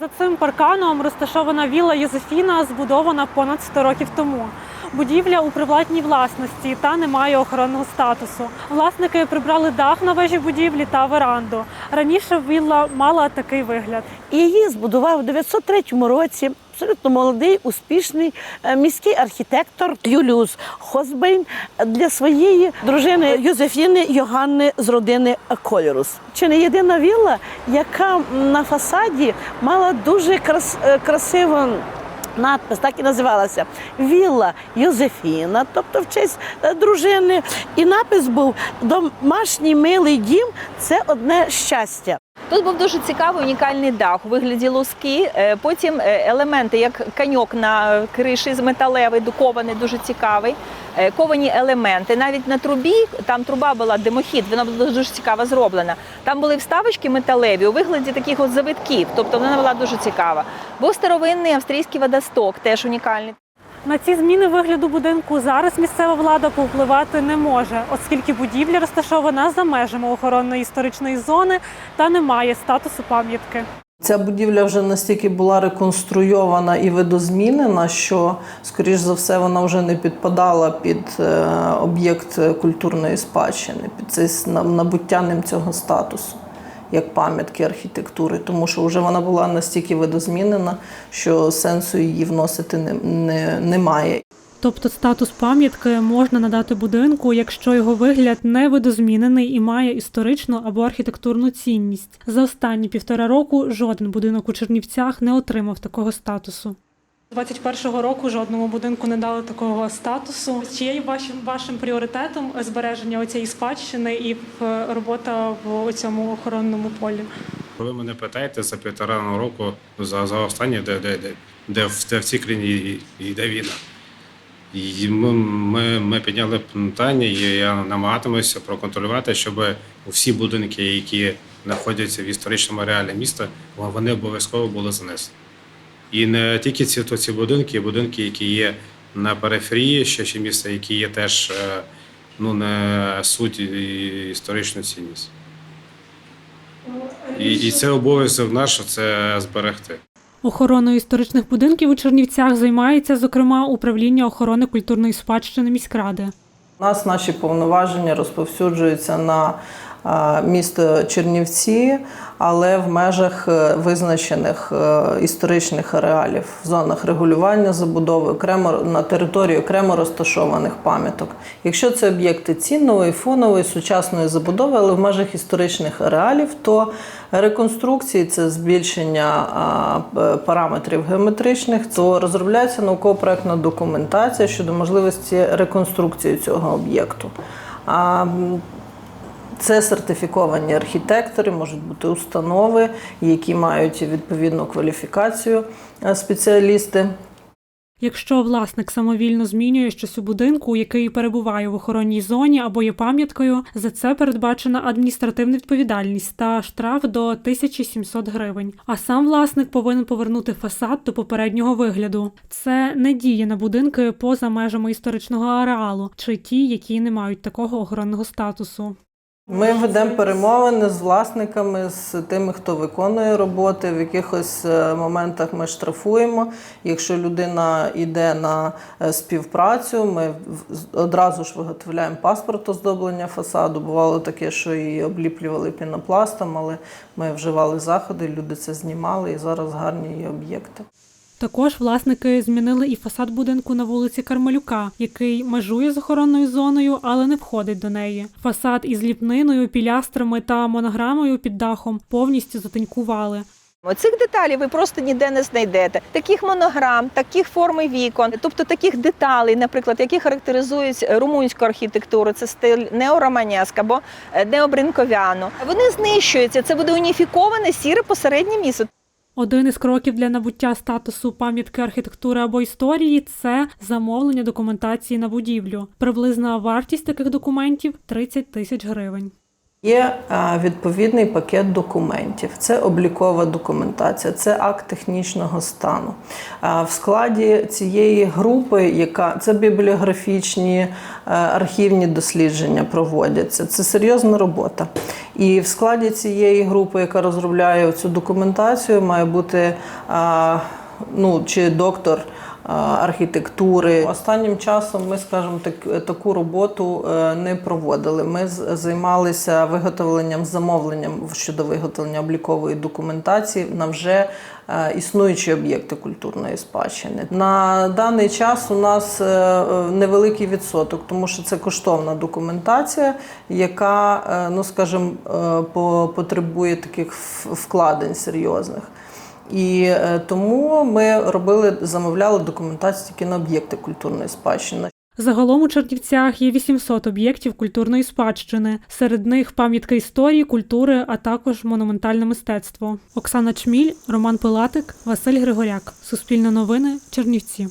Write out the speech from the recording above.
За цим парканом розташована вілла Йозефіна, збудована понад 100 років тому. Будівля у приватній власності та не має охоронного статусу. Власники прибрали дах на вежі будівлі та веранду. Раніше вілла мала такий вигляд. Її збудував у 903 році абсолютно молодий, успішний е, міський архітектор Юліус Хосбейн для своєї дружини Йозефіни Йоганни з родини Кольорус. Чи не єдина вілла, яка на фасаді мала дуже крас, е, красиву надпис, так і називалася Вілла Йозефіна, тобто в честь е, дружини. І напис був Домашній милий дім це одне щастя. Тут був дуже цікавий унікальний дах у вигляді луски. Е, Потім е, елементи, як каньок на криші з металевий, кований, дуже цікавий. Е, Ковані елементи. Навіть на трубі, там труба була димохід, вона була дуже цікаво зроблена. Там були вставочки металеві у вигляді таких от завитків, тобто вона була дуже цікава. Був старовинний австрійський водосток, теж унікальний. На ці зміни вигляду будинку зараз місцева влада повпливати не може, оскільки будівля розташована за межами охоронної історичної зони та не має статусу пам'ятки. Ця будівля вже настільки була реконструйована і видозмінена, що, скоріш за все, вона вже не підпадала під е, об'єкт культурної спадщини, під це набуття ним цього статусу як пам'ятки архітектури, тому що вже вона була настільки видозмінена, що сенсу її вносити не, не, немає. Тобто статус пам'ятки можна надати будинку, якщо його вигляд не видозмінений і має історичну або архітектурну цінність. За останні півтора року жоден будинок у Чернівцях не отримав такого статусу. 21-го року жодному будинку не дали такого статусу. Чи є вашим вашим пріоритетом збереження цієї спадщини і робота в цьому охоронному полі? Коли мене питаєте за півтора року за, за останнє, де, де, де, де, в, де в цій країні йде війна. І ми, ми, ми підняли питання, і я намагатимуся проконтролювати, щоб всі будинки, які знаходяться в історичному ареалі міста, вони обов'язково були занесені. І не тільки ці, то ці будинки, будинки, які є на периферії, ще ще міста, які є теж е, ну, не суть і історичну цінність. І, і це обов'язок наш це зберегти. Охороною історичних будинків у Чернівцях займається, зокрема, управління охорони культурної спадщини міськради. У нас наші повноваження розповсюджуються на місто Чернівці, але в межах е, визначених е, історичних ареалів, в зонах регулювання забудови, окремо на території окремо розташованих пам'яток. Якщо це об'єкти ціннової, фонової, сучасної забудови, але в межах історичних ареалів, то реконструкції це збільшення параметрів геометричних, то розробляється науково-проектна документація щодо можливості реконструкції цього об'єкту. Це сертифіковані архітектори, можуть бути установи, які мають відповідну кваліфікацію е, спеціалісти. Якщо власник самовільно змінює щось у будинку, який перебуває в охоронній зоні або є пам'яткою, за це передбачена адміністративна відповідальність та штраф до 1700 гривень. А сам власник повинен повернути фасад до попереднього вигляду. Це не діє на будинки поза межами історичного ареалу чи ті, які не мають такого охоронного статусу. Ми ведемо перемовини з власниками, з тими, хто виконує роботи. В якихось е, моментах ми штрафуємо. Якщо людина йде на е, співпрацю, ми одразу ж виготовляємо паспорт оздоблення фасаду. Бувало таке, що її обліплювали пінопластом, але ми вживали заходи, люди це знімали, і зараз гарні є об'єкти. Також власники змінили і фасад будинку на вулиці Кармелюка, який межує з охоронною зоною, але не входить до неї. Фасад із ліпниною, пілястрами та монограмою під дахом повністю затонькували. Оцих деталей ви просто ніде не знайдете. Таких монограм, таких форми вікон, тобто таких деталей, наприклад, які характеризують румунську архітектуру, це стиль неороманеск або е, необринковяну. Вони знищуються. Це буде уніфіковане сіре посереднє місто. Один із кроків для набуття статусу пам'ятки архітектури або історії це замовлення документації на будівлю. Приблизна вартість таких документів 30 тисяч гривень. Є відповідний пакет документів. Це облікова документація, це акт технічного стану. В складі цієї групи, яка це бібліографічні е, архівні дослідження проводяться. Це серйозна робота. І в складі цієї групи, яка розробляє цю документацію, має бути ну, чи доктор архітектури. Останнім часом ми, скажімо, так, таку роботу е, не проводили. Ми займалися виготовленням замовленням щодо виготовлення облікової документації на вже е, існуючі об'єкти культурної спадщини. На даний час у нас е, невеликий відсоток, тому що це коштовна документація, яка, ну скажімо, потребує таких вкладень серйозних. І е, тому ми робили, замовляли документацію тільки на об'єкти культурної спадщини. Загалом у Чернівцях є 800 об'єктів культурної спадщини. Серед них пам'ятки історії, культури, а також монументальне мистецтво. Оксана Чміль, Роман Пилатик, Василь Григоряк. Суспільне новини, Чернівці.